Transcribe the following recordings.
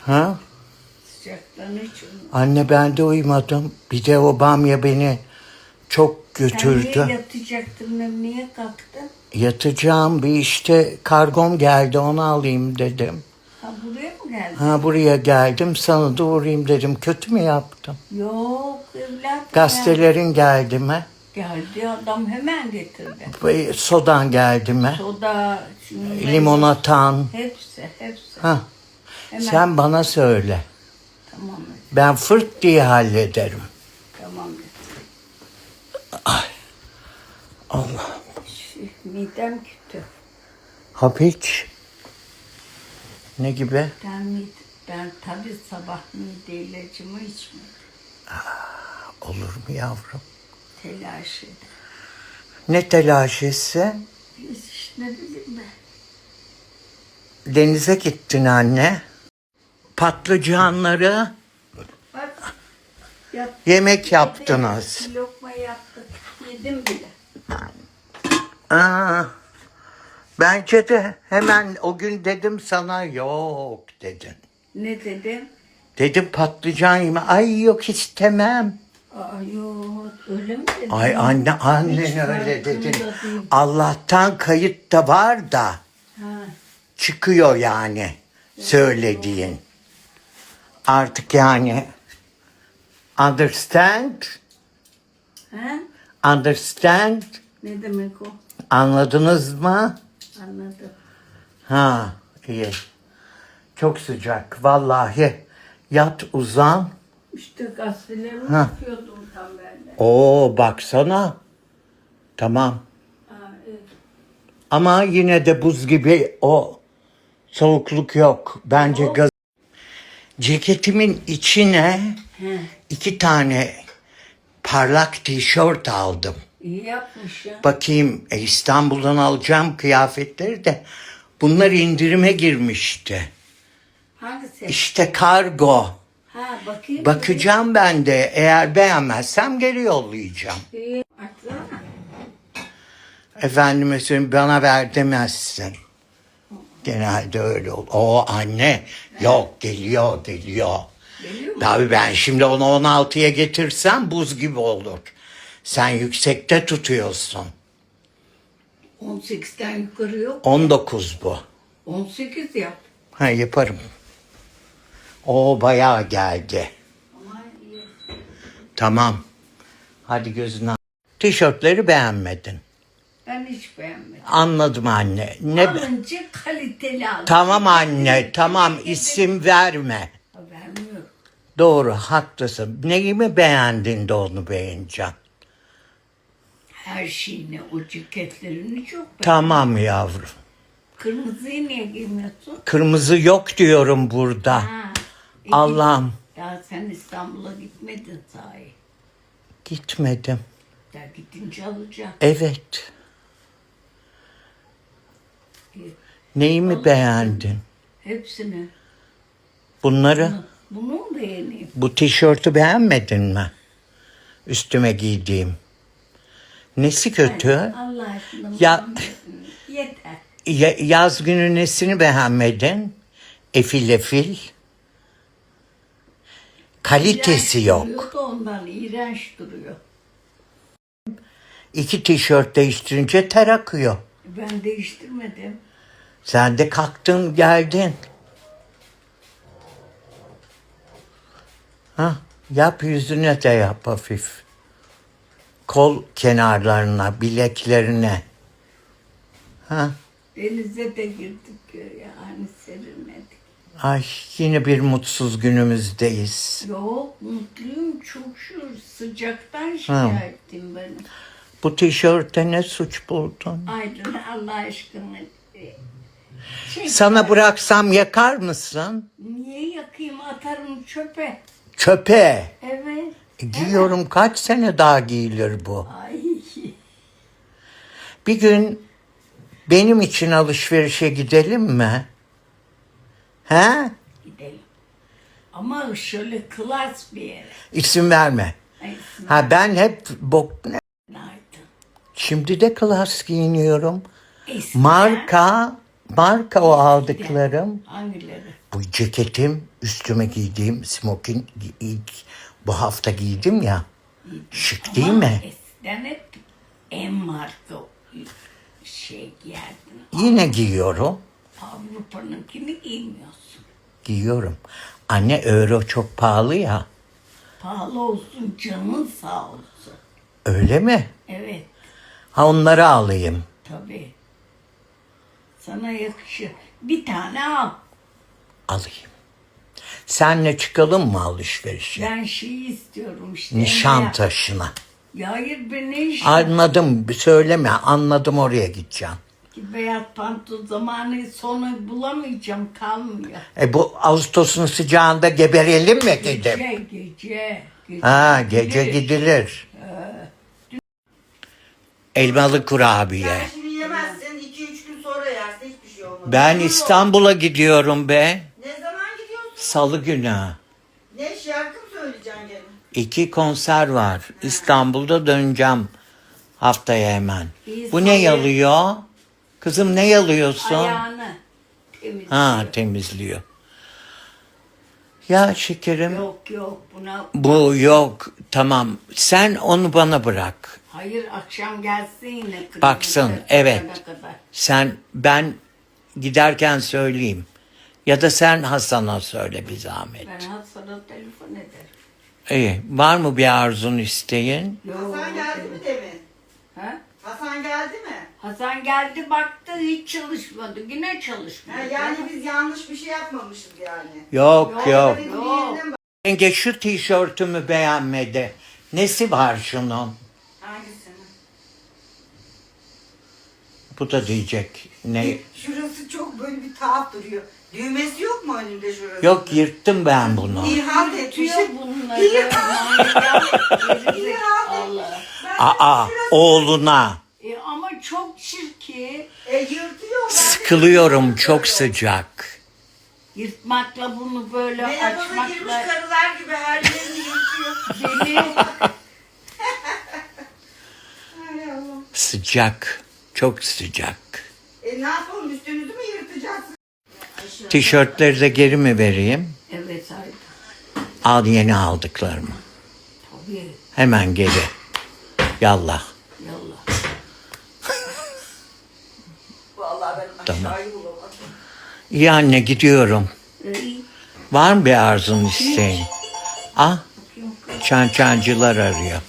Ha? Sıcaktan hiç. Anne ben de uyumadım. Bir de o bamya beni çok Sen götürdü. niye yatacaktın ben niye kalktın? Yatacağım bir işte kargom geldi onu alayım dedim. Ha buraya mı geldin? Ha buraya geldim sana da uğrayayım dedim. Kötü mü yaptım? Yok evladım. Gazetelerin geldi mi? Geldi adam hemen getirdi. Sodan geldi mi? Soda, Limonatan. Hepsi hepsi. Ha. Hemen. Sen bana söyle. Tamam Ben fırt diye hallederim. tamam. Allah. Şey, midem kötü. Hap iç. Ne gibi? Ben, mide, ben tabii sabah mide ilacımı içmedim. Olur mu yavrum? Telaş. Ne telaşesi? Biz işte ne bileyim ben. Denize gittin anne. Patlıcanları Bak. Yap, yemek yaptınız. Lokma yaptık. Yedim bile. Aa, bence de hemen o gün dedim sana yok dedin. Ne dedim? Dedim patlıcan yeme. Ay yok istemem. Aa yok öyle mi dedim? Ay anne annen Hiç öyle dedin. Allah'tan kayıt da var da Ha, çıkıyor yani söylediğin. Artık yani understand, ha? understand Ne demek o? anladınız mı? Anladım. Ha iyi. Çok sıcak vallahi. Yat uzan. İşte gazetelerimi Ha. okuyordum tam ben de. Oo baksana. Tamam. Ha, evet. Ama yine de buz gibi o soğukluk yok. Bence gaz. Ceketimin içine He, iki tane parlak tişört aldım. iyi yapmış ya. Bakayım e, İstanbul'dan alacağım kıyafetleri de bunlar indirime girmişti. Hangisi? İşte kargo. Ha bakayım. Bakacağım ben de eğer beğenmezsem geri yollayacağım. İyi. Açsana. Efendime söyleyeyim bana ver demezsin. Genelde öyle olur. O anne yok geliyor geliyor. Geliyor mu? Tabii ben şimdi onu 16'ya getirsem buz gibi olur. Sen yüksekte tutuyorsun. 18'den yukarı yok. 19 bu. 18 yap. Ha yaparım. O bayağı geldi. İyi. Tamam. Hadi gözünü al. Tişörtleri beğenmedin. Ben hiç beğenmedim. Anladım anne. Ne Alınca kaliteli al. Tamam anne, tamam isim verme. Ha, Vermiyorum. Doğru, haklısın. Neyimi beğendin de onu beğeneceksin. Her şeyini, o ceketlerini çok beğendim. Tamam yavrum. Kırmızıyı niye giymiyorsun? Kırmızı yok diyorum burada. Ha. e, Allah'ım. Ya sen İstanbul'a gitmedin sahi. Gitmedim. Ya gidince alacağım. Evet. Neyimi beğendin? Hepsini. Bunları, Bunu mu beğeneyim? bu tişörtü beğenmedin mi? Üstüme giydiğim. Nesi kötü? Allah aşkına. Ya- Yeter. Ya- yaz günü nesini beğenmedin? Efil efil. Kalitesi İğrenç yok. Duruyor da ondan iğrenç duruyor. İki tişört değiştirince ter akıyor. Ben değiştirmedim. Sen de kalktın geldin. Ha, yap yüzüne de yap hafif. Kol kenarlarına, bileklerine. Ha, Denize de girdik yani serinledik. ay yine bir mutsuz günümüzdeyiz. Yok mutluyum çok şükür. Sıcaktan şikayetim benim. Bu tişörtte ne suç buldun? Aydın Allah aşkına. Şey, Sana bıraksam yakar mısın? Niye yakayım atarım çöpe. Çöpe. Evet. Giyiyorum kaç sene daha giyilir bu? Ay. Bir gün benim için alışverişe gidelim mi? He? Gidelim. Ama şöyle klas bir yere. İsim verme. Ay, Ha ben hep bok... Şimdi de klas giyiniyorum. Eskiden- Marka, marka o aldıklarım. Hangileri? Bu ceketim üstüme giydiğim smokin gi- ilk bu hafta giydim ya. Şık değil Ama mi? Eskiden hep en marka şey giyerdin. Yine giyiyorum. Avrupa'nınkini giymiyorsun. Giyiyorum. Anne euro çok pahalı ya. Pahalı olsun canın sağ olsun. Öyle mi? Evet Ha onları alayım. tabii. Sana yakışır. Bir tane al. Alayım. Senle çıkalım mı alışverişe? Ben şeyi istiyorum işte. Nişantaşı'na. Ya hayır ben ne iş Anladım. Söyleme. Anladım oraya gideceğim. ki beyaz pantolon zamanı sonra bulamayacağım kalmıyor. E bu Ağustos'un sıcağında geberelim mi gidip? Gece gece. gece Ha gece gidilir. gidilir. Elmalı kurabiye. Sen şimdi yemezsin, 2-3 gün sonra yersin, hiçbir şey olmaz. Ben Olur. İstanbul'a gidiyorum be. Ne zaman gidiyorsun? Salı günü. Ne şarkı mı söyleyeceksin gene? İki konser var. İstanbul'da döneceğim haftaya hemen. İyi, Bu ne salı. yalıyor? Kızım ne yalıyorsun? Ayağını temizliyor. Ha temizliyor. Ya şekerim Yok yok buna. bu yok. Tamam. Sen onu bana bırak. Hayır akşam gelsin yine. kırmızı Baksın, evet. Kadar. Sen ben giderken söyleyeyim. Ya da sen Hasan'a söyle bir zahmet. Ben Hasan'a telefon ederim. İyi. Var mı bir arzun isteğin? Yok. Hasan geldi mi demin? Ha? Hasan geldi mi? Hasan geldi baktı hiç çalışmadı. Yine çalışmadı. Ha, yani biz yanlış bir şey yapmamışız yani. Yok yok. Yok. Yerinden bak. Yenge şu tişörtümü beğenmedi. Nesi var şunun? Hangisini? Bu da diyecek. Ne? Şurası çok böyle bir tuhaf duruyor. Düğmesi yok mu önünde şurası? Yok yırttım ben bunu. İhal Tutuyor etmişim. bunları. İhal. manyak, de Aa oğluna. E ama çok çirkin. E yırtıyor. Ben de Sıkılıyorum çok sıcak. Yırtmakla bunu böyle Menopoza girmiş açmakla karılar gibi her yerini yırtıyor. Hay Allah. Sıcak. Çok sıcak. E ne yapalım üstünüzü mü yırtacaksın? Tişörtleri de geri mi vereyim? Evet Ayda. Al yeni aldıklarımı. Tabii. Hemen geri. Yallah. Yallah. Vallahi ben Tamam. aşağıyı bulamadım. İyi anne gidiyorum. İyi. Var mı bir arzun isteğin? Ah çan çancılar arıyor.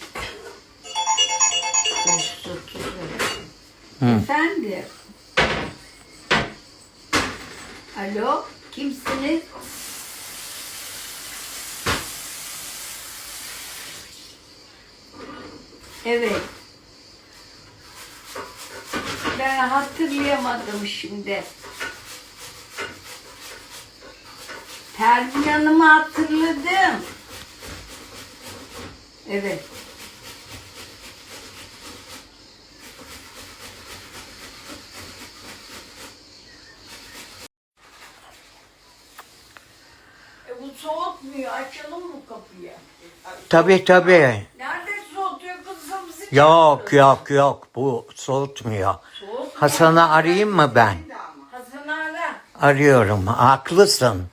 Lira. Efendim. Alo, kimsiniz? Evet. Ben hatırlayamadım şimdi. Pervin Hanım'ı hatırladım. Evet. E bu soğutmuyor. Açalım mı kapıyı? Tabii tabii. Nerede soğutuyor kızım? Sıcak Yok yok yok bu soğutmuyor. Soğutmuyor. Hasan'ı arayayım mı ben? Hasan ara. Arıyorum. Haklısın.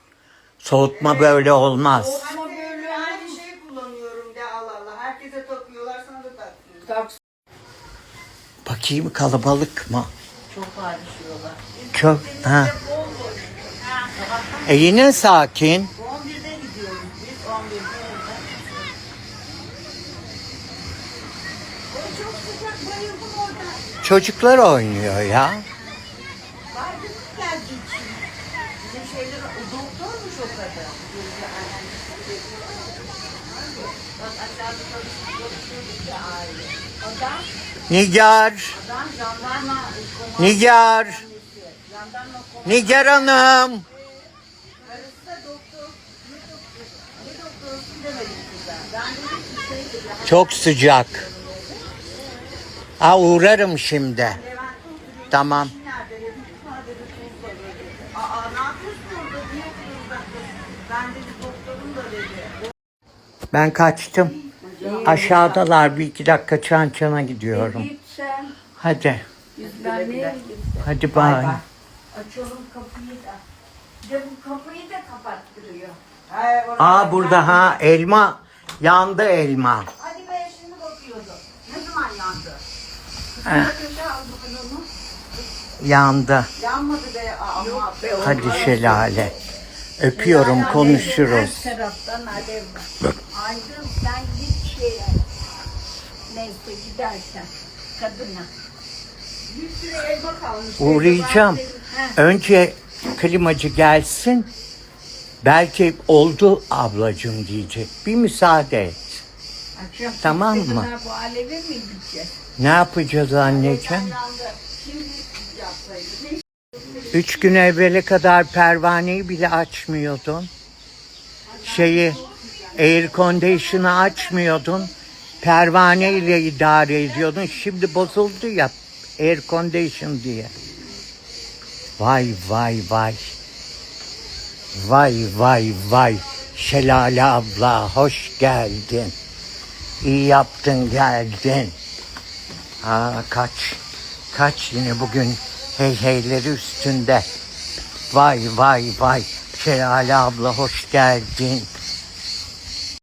Soğutma böyle olmaz. Ama böyle aynı olur. kullanıyorum de Allah Allah. Herkese takıyorlar sana da takmıyor. Tak Bakayım kalabalık mı? çok ayrışıyorlar. Çok. Ha. E yine sakin. 11'de gidiyoruz biz. 11'de orada. O çok sıcak bayıldım orada. Çocuklar oynuyor ya. Baygınlık geldi için. Bizim şeyler o doktormuş o kadar. Bak aşağıda çalışıyorduk ya aile. Adam, Nigar. Nigar. Nigar Hanım. Çok sıcak. Ha uğrarım şimdi. Tamam. Ben dedi doktorum da dedi. Ben kaçtım. Aşağıdalar bir iki dakika çan çana gidiyorum. Git sen. Hadi. Hadi bay. Açalım kapıyı da. İşte bu kapıyı da kapattırıyor. Aa burada ha elma. Yandı elma. Hadi be şimdi bakıyordu. Ne zaman yandı? Eh. Köşe aldı ben onu. Yandı. Yanmadı be ama. be, Hadi şelale. Öpüyorum konuşuruz. Her taraftan alev var. Aydın sen git şeye. Neyse gidersen kadına. Bir sürü elma kalmış. Uğrayacağım. Önce klimacı gelsin. Belki oldu ablacığım diyecek. Bir müsaade et. Akşam Tamam mı? Bu aleve mi gideceğiz? Ne yapacağız anneciğim? Yandı. Şimdi yapsaydı. Ne Üç gün evvele kadar pervaneyi bile açmıyordun. Şeyi, air condition'ı açmıyordun. Pervane ile idare ediyordun. Şimdi bozuldu ya air condition diye. Vay vay vay. Vay vay vay. Şelale abla hoş geldin. İyi yaptın geldin. Aa, kaç. Kaç yine bugün hey heyleri üstünde. Vay vay vay. Şelale abla hoş geldin.